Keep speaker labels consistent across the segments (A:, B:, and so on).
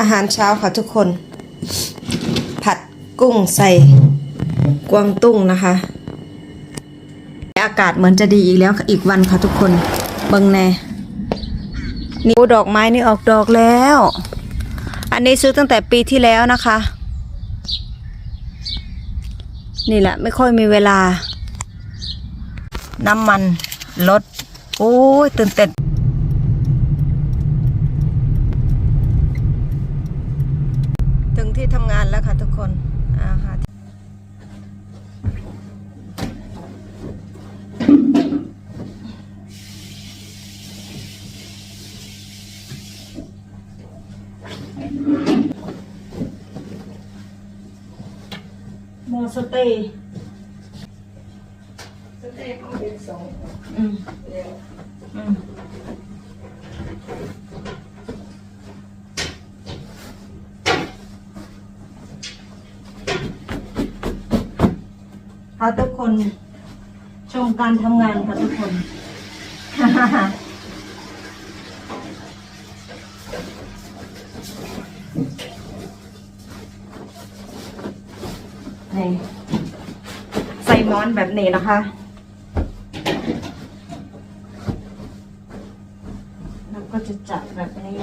A: อาหารเช้าค่ะทุกคน ผัดกุ้งใส่กวางตุ้งนะคะ อากาศเหมือนจะดีอีกแล้วอีกวันค่ะทุกคนเบิงแน่นี่ดอกไม้นี่ออกดอกแล้ว อันนี้ซื้อตั้งแต่ปีที่แล้วนะคะ นี่แหละไม่ค่อยมีเวลา น้ำมันลดโอ้ยตื่นเต้น สเตย์สเตย์เขาเป็นสองอืมอืมพาทุกคนชมการทำงานค่ะทุกคนนี่ ส่ม้อนแบบนี้นะคะ แล้วก็จะจัดแบบนี้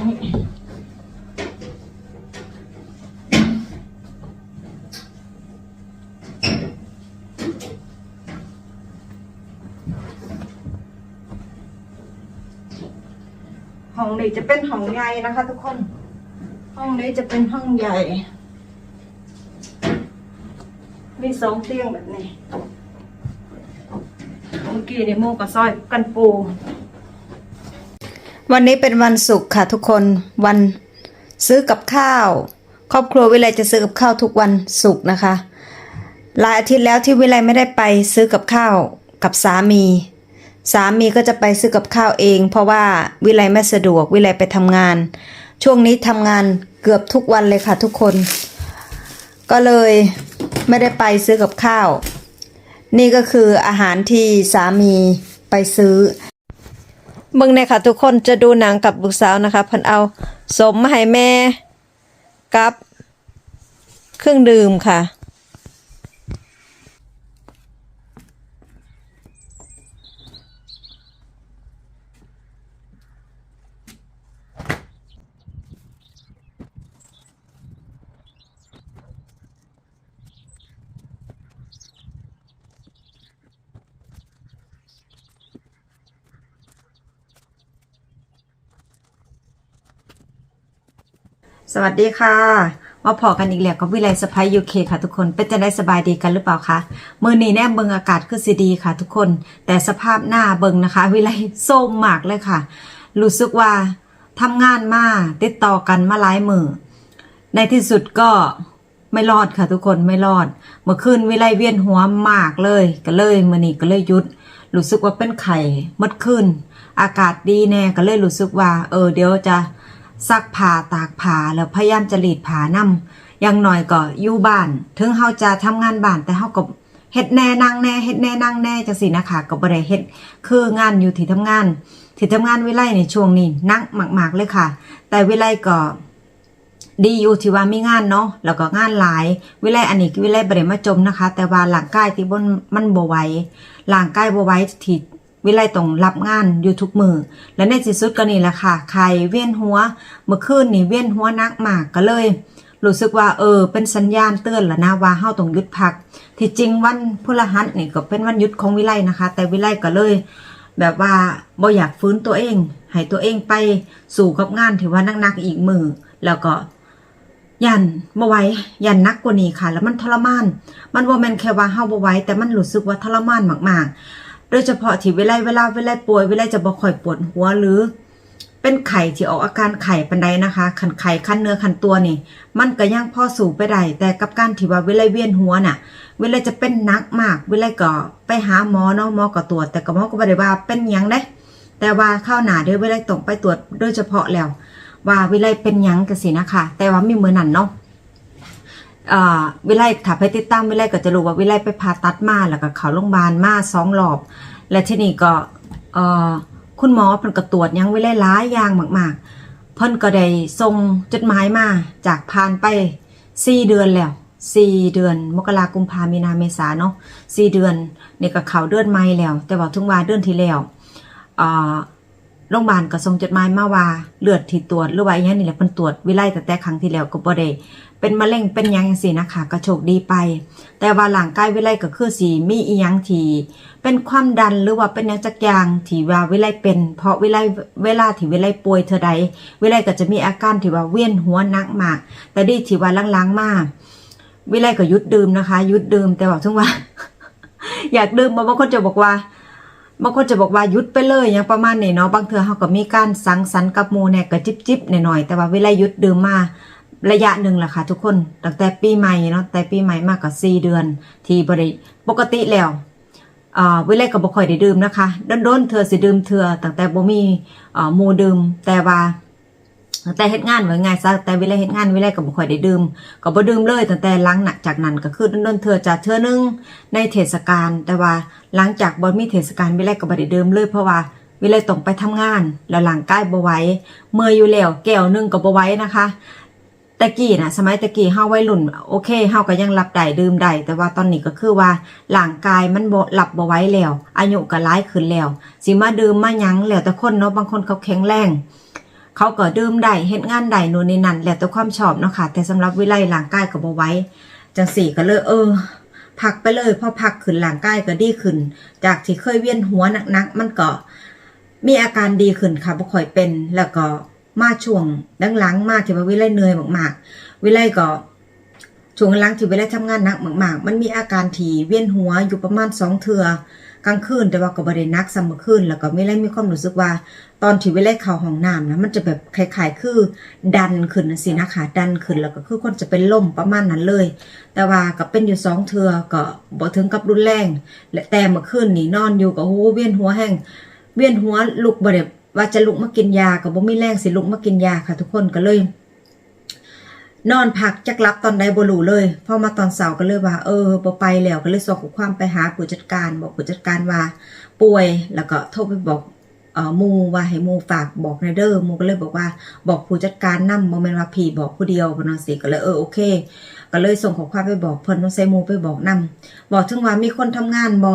A: ห้องนี้จะเป็นห้องใหญ่นะคะ ทุกคน ห้องนี้จะเป็นห้องใหญ่ มีสองเตียงแบบนี้เมื่อกี้นี่โมกับซอยกันปู วันนี้เป็นวันศุกร์ค่ะทุกคนวันซื้อกับข้าว ครอบครัววิไลจะซื้อกับข้าวทุกวันศุกร์นะคะหลายอาทิตย์แล้วที่วิไลไม่ได้ไปซื้อกับข้าวกับสามี สามีก็จะไปซื้อกับข้าวเอง เพราะว่าวิไลไม่สะดวกวิไลไปทำงาน ช่วงนี้ทำงานเกือบทุกวันเลยค่ะทุกคน ก็เลย ไม่ได้ไปซื้อกับข้าว นี่ก็คืออาหารที่สามีไปซื้อมึงเนี่ยค่ะ ทุกคนจะดูหนังกับลูกสาวนะคะพันเอาสมให้แม่กับเครื่องดื่มค่ะ สวัสดีค่ะ มาพอกันอีกแล้วกับวิไลสไปยูเคค่ะทุกคน เป็นจะได้สบายดีกันหรือเปล่าคะมือนี้แนบเบิงอากาศคือสีดีค่ะทุกคน แต่สภาพหน้าเบิงนะคะ วิไลโซมมากเลยค่ะ รู้สึกว่าทำงานมาติดต่อกันมาหลายมือ ในที่สุดก็ไม่รอดค่ะทุกคนไม่รอด เมื่อคืนวิไลเวียนหัวมากเลย ก็เลยมื่อนี้ก็เลยหยุดรู้สึกว่าเป็นไข่มดขึ้น อากาศดีแน่ก็เลยรู้สึกว่า เออเดี๋ยวจะ ซักผ้าตากผ้าแล้วพยายามจะหลีดผ้านำอย่างหน่อยก็อยู่บ้าน ถึงเฮาจะทำงานบ้านแต่เฮาก็เฮ็ดแน่นั่งแน่เฮ็ดแน่นั่งแน่จังซี่นะคะก็บ่ได้เฮ็ดคืองานอยู่ที่ทำงาน ที่ทำงานวิไลในช่วงนี้นักมากๆเลยค่ะ แต่วิไลก็ดีอยู่ที่ว่ามีงานเนาะแล้วก็งานหลาย วิไลอันนี้วิไลบ่ได้มาจมนะคะ แต่ว่าร่างกายที่บนมันบ่ไหวร่างกายบ่ไหวที่ วิไลต้องรับงานอยู่ทุกมือ และในที่สุดก็นี่แหละค่ะไข้เวียนหัว เมื่อคืนนี่เวียนหัวนักมากก็เลยรู้สึกว่าเออเป็นสัญญาณเตือนแล้วนะว่าเฮาต้องหยุดพัก ที่จริงวันพฤหัสนี่ก็เป็นวันหยุดของวิไลนะคะ แต่วิไลก็เลย แบบว่าบ่อยากฟื้นตัวเองให้ตัวเองไปสู่กับงานที่ว่านักๆอีกมือ แล้วก็ยันบ่ไหวยันนักกว่านี้ค่ะ แล้วมันทรมาน มันบ่แมนแค่ว่าเฮาบ่ไหวแต่มันรู้สึกว่าทรมานมากๆ โดยเฉพาะที่เวลาเวลาเวลาป่วยเวลาจะบ่ค่อยปวดหัวหรือ เป็นไข่ที่ออกอาการไข่ปันใดนะคะขันไข่คันเนื้อคันตัวนี่ มันก็ยังพอสู่ไปได้แต่กับการที่ว่าเวลาเวียนหัวน่ะ เวลาจะเป็นนักมาก เวลาก็ไปหาหมอเนาะหมอก็ตรวจแต่ก็หมอก็บ่ได้ว่าเป็นยังเด้แต่ว่าข้าวหนาเดี๋ยวเวลาต้องไปตรวจโดยเฉพาะแล้ว ว่าเวิไลเป็นยังกันสินะคะ แต่ว่ามีมือนั่นเนาะ วิไลถ้าไปติดตามวิไลก็จะรู้ว่าวิไลไปผ่าตัดมาแล้วก็เขาโรงพยาบาลมาสองรอบ และที่นี่ก็คุณหมอเพิ่นก็ตรวจยังวิไลหลายอย่างมากๆพพิ่นก็ได้ส่งจดหมายมาจากผ่านไป4เดือนแล้ว4เดือน มกราคมกุมภามีนาเมษาเนาะ4เดือนนี่ก็เขาเดือนใหม่แล้ว แต่ว่าถึงว่าเดือนที่แล้วอ่า โรงพยาบาลก็ส่งจดหมายมาว่าเลือดที่ตรวจหรือว่าอหยังนี่แหละเพิ่นตรวจวิไลแต่แต่ครั้งที่แล้วก็บ่ได้เป็นมะเร็งเป็นยังจังซี่นะคะก็โชคดีไป แต่ว่าร่างใกายวิไลก็คือสิมีอีหยังที่เป็นความดันหรือว่าเป็นยังจักอย่างที่ว่าวิไลเป็น เพราะวิไลเวลาที่วิไลป่วยเธอใดวิไลก็จะมีอาการที่ว่าเวียนหัวหนักมาก แต่ดีที่ว่าล้างๆมากวิไลก็ยุดดื่มนะคะ ยุดดื่มแต่ว่าถึงว่า อยากดื่มบางคนจะบอกว่า บางคนจะบอกว่าหยุดไปเลยอย่างประมาณนี้เนาะบางเทือเขาก็มีการสังสรรค์กับมูเนี่ยก็จิบจิบๆหน่อยๆแต่ว่าวิไลหยุดดื่มมาระยะหนึ่งแหละค่ะทุกคนตั้งแต่ปีใหม่เนาะแต่ปีใหม่มากกว่าสี่เดือน ที่บริปกติแล้วอ่าวิไลก็บ่ค่อยได้ดื่มนะคะโดนๆเธอสิดื่มเธอตั้งแต่บ่มีอ่ามูดื่มแต่ว่า แต่เฮ็ดงานไว้ง่ายซะแต่เวลาเฮ็ดงานเวลาก็บ่ค่อยได้ดื่มก็บ่ดื่มเลยตั้งแต่หลังหน่ะจากนั้นก็คือดนเทื่อจะเทื่อนึงในเทศกาลแต่ว่าหลังจากบ่มีเทศกาลเวลาก็บ่ได้ดื่มเลยเพราะว่าเวลาต้องไปทำงาน แล้วร่างใกายบ่ไหวเมื่อยอยู่แล้วแก้วหนึงก็บ่ไหวนะคะตะกี้นะสมัยตะกี้เฮาวัยรุ่นโอเคเฮาก็ยังรับได้ดื่มได้แต่ว่าตอนนี้ก็คือว่าร่างกายมันบ่รับบ่ไหวแล้วอายุก็หลายขึ้นแล้วสิมาดื่มมาหยังแล้วแต่คนเนาะบางคนเขาแข็งแรง เขาก็ดื่มได้เฮ็ดงานได้นู่นนี่นั่นแล้วแต่ความชอบเนาะค่ะ แต่สำหรับวิไลร่างกายก็บ่ไหว้จังสี่ก็เลย เออพักไปเลยพอพักขึ้นร่างกายก็ดีขึ้น จากที่เคยเวียนหัวหนักๆมันก็มีอาการดีขึ้นค่ะบ่ค่อยเป็น แล้วก็มาช่วงหลังๆมาที่ว่าวิไลเหนื่อยมากๆ วิไลก็ช่วงหลังที่เวลทำงานหนักมากๆ มันมีอาการถี่เวียนหัวอยู่ประมาณสองเทือ กลางคืนแต่ว่าก็บ่ได้หนักซ้ำเมื่อคืนแล้วก็ไม่ได้มีความรู้สึกว่า ตอนที่เวลาเข้าห้องน้ำนะมันจะแบบคล้ายๆคือดันขึ้นสินะคะดันขึ้นแล้วก็คือคนจะเป็นลมประมาณนั้นเลย แต่ว่าก็เป็นอยู่สองเทือก็บ่ถึงกับรุนแรง และแต่เมื่อคืนนี่นอนอยู่ก็โอ้เวียนหัวแห้งเวียนหัวลุกบ่ได้ว่าจะลุกมากินยาก็บ่มีแรงสิลุกมากินยาค่ะทุกคนก็เลย นอนพักจักรับตอนใดบ่รู้เลยพอมาตอนเสาร์ก็เลยว่า เออบ่ไปแล้วก็เลยส่งข้อความไปหาผู้จัดการ บอกผู้จัดการว่า ป่วยแล้วก็โทรไปบอกเออมูว่าให้มูฝากบอกในเด้อหมูก็เลยบอกว่าบอกผู้จัดการนำบ่แม่นว่าพี่บอกผู้เดียวบ่เนสิก็เลยเออโอเค ก็เลยส่งข้อความไปบอกเพิ่นว่าใส่มูไปบอกนำบอกถึงว่ามีคนทำงานบ่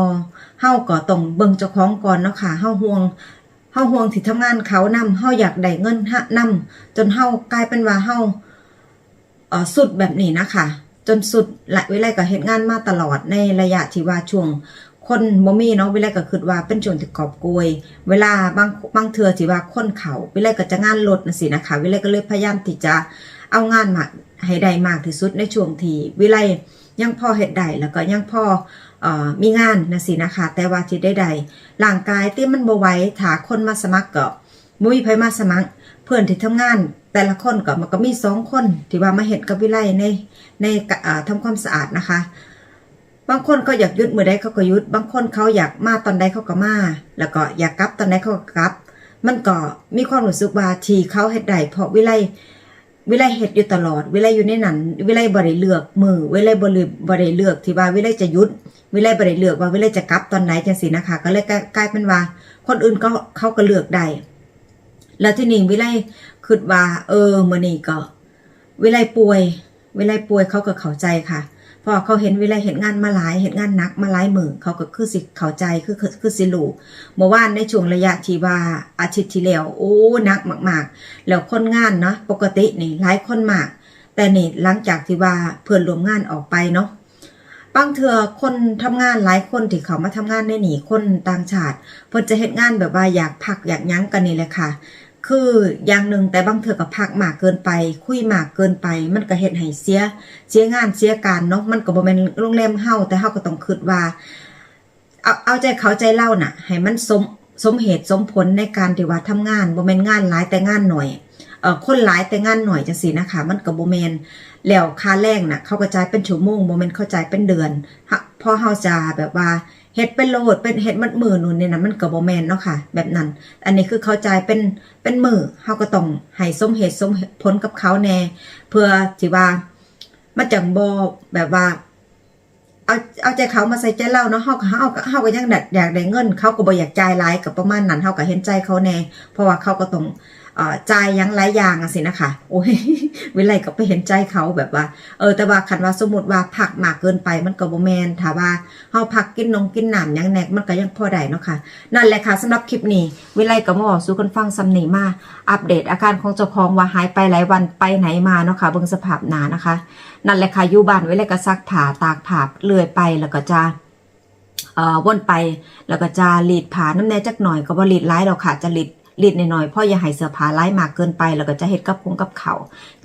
A: เฮาก็ต้องเบิ่งเจ้าของก่อนเนาะค่ะเฮาห่วงเฮาห่วงที่ทำงานเขานำเฮาอยากได้เงินฮะนำจนเฮากลายเป็นว่าเฮา สุดแบบนี้นะคะ จนสุดหลายเวลาก็เฮ็ดงานมาตลอดในระยะที่ว่าช่วงคนบ่มีเนาะเวลาก็คิดว่าเป็นช่วงที่กอบโกย เวลาบางบางเทื่อที่ว่าคนเขาเวลาก็จะงานลดนะสินะคะเวลาก็เลยพยายามที่จะเอางานมาให้ได้มากที่สุดในช่วงที่เวลยังพอเฮ็ดได้แล้วก็ยังพออมีงานนะสินะคะ แต่ว่าที่ได้ใดร่างกายที่มันบ่ไหวถาคนมาสมัครก็ บ่มีไผมาสมัคร เพื่อนที่ทำงาน แต่ละคนก็มันก็มีสองคน ที่ว่ามาเห็นกับวิไลในในกะอ่าทำความสะอาดนะคะ บางคนก็อยากยุดมือใดเขาก็ยุด บางคนเขาอยากมาตอนใดเขาก็มา แล้วก็อยากกลับตอนใดเขาก็กลับ มันก็มีความรู้สึกว่าที่เขาเฮ็ดได้เพราะวิไลวิไลเฮ็ดอยู่ตลอด วิไลอยู่ในนั้น วิไลบ่ได้เลือกมือ วิไลบ่ลืบ่ได้เลือกที่ว่าวิไลจะยุด วิไลบ่ได้เลือกว่าวิไลจะกลับตอนไหนจังซี่นะคะ ก็เลยกลายกลายเป็นว่า คนอื่นก็เขาก็เลือกได้ แล้วที่นี่วิไลคิดว่า เออมื้อนี้ก็ วิไลป่วย วิไลป่วยเขาก็เข้าใจค่ะเพราะเขาเห็นวิไลเห็นงานมาหลายเห็นงานหนักมาหลายมือเขาก็คือสิเข้าใจคือคือคือสิรู้เมื่อวานในช่วงระยะที่ว่าอาทิตย์ที่แล้วโอ้หนักมาก ๆ แล้วคนงานเนาะปกตินี่หลายคนมาก แต่นี่หลังจากที่ว่าเพื่อนรวมงานออกไปเนาะบางเถื่อคนทำงานหลายคนที่เขามาทำงานในหนีคนต่างชาติเพิ่นจะเฮ็ดงานแบบว่าอยากพักอยากยั้งกันนี่แหละค่ะ คืออย่างหนึ่งแต่บางเถื่อกับพักหมากเกินไป คุยหมากเกินไป มันก็เฮ็ดให้เสีย เสียงานเสียการเนาะมันก็บ่แม่นโรงแรมเฮาแต่เฮาก็ต้องคิดว่า เอาเอาใจเขาใจเล่าน่ะ ให้มันสมสมเหตุสมผลในการที่ว่าทำงานบ่แม่นงานหลายแต่งานหน่อยเอ่อคนหลายแต่งานหน่อยจังซี่นะคะ มันก็บ่แม่นแล้วค่าแรงน่ะ เขาก็จ่ายเป็นชั่วโมงบ่แม่นเขาจ่ายเป็นเดือนพอเฮาจะแบบว่า เฮ็ดเป็นโลดเป็นเฮ็ดมัดมือนู่นเนี่ยนะมันก็บ่แมนเนาะค่ะ แบบนั้น อันนี้คือเขาจ่ายเป็นเป็นมือเฮาก็ต้องให้สมเหตุสมผลกับเขาแน่ เพื่อที่ว่ามันจังบ่แบบว่า เอาเอาใจเขามาใส่ใจเราเนาะเฮาก็เฮาก็เฮาก็ยังอยากอยากได้เงิน เขาก็บ่อยากจ่ายหลายกับประมาณนั้นเฮาก็เห็นใจเขาแน่ เพราะว่าเขาก็ต้อง เอ่อจ่ายหยังหลายอย่างอะสินะคะโอ้ยวิไลก็ไปเห็นใจเขาแบบว่า เออแต่ว่าคันว่าสมมติว่าผักมากเกินไปมันก็บ่แมนถ้าว่าเฮาผักกินนงกินหน้ำหยังแนกมันก็ยังพอได้เนาะค่ะนั่นแหละค่ะสำหรับคลิปนี้วิไลก็มาบอกสู่คนฟังซ้ำนี้มาอัปเดตอาการของเจ้าของว่าหายไปหลายวันไปไหนมาเนาะค่ะเบิ่งสภาพหนานะคะ นั่นแหละค่ะอยู่บ้านว้เลก็ซักผ้าตากผ้าเลื่อยไปแล้วก็จะเอ่อวนไปแล้วก็จะรีดผ้าน้ำแน่จักหน่อยก็บ่รีดร้ายดอกค่ะจะรีด รีดหน่อยๆเพราะอย่าหายเสื้อผ้าร้ายมากเกินไป แล้วก็จะเห็ดกับคงกับเขา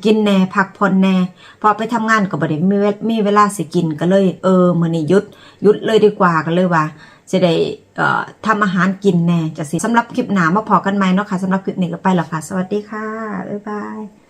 A: กินแน่พักผ่อนแน่พอไปทำงานก็บ่ได้มีเวลมีเวลาสิกินก็เลย เออมื้อนี้ยุดยุดเลยดีกว่าก็เลยว่าจะได้เอ่อทำอาหารกินแน่จะสิสำหรับคลิปหนามาพอกันไหมเนาะค่ะสำหรับคลิปนี้ก็ไปแล้วค่ะ สวัสดีค่ะ บ๊ายบาย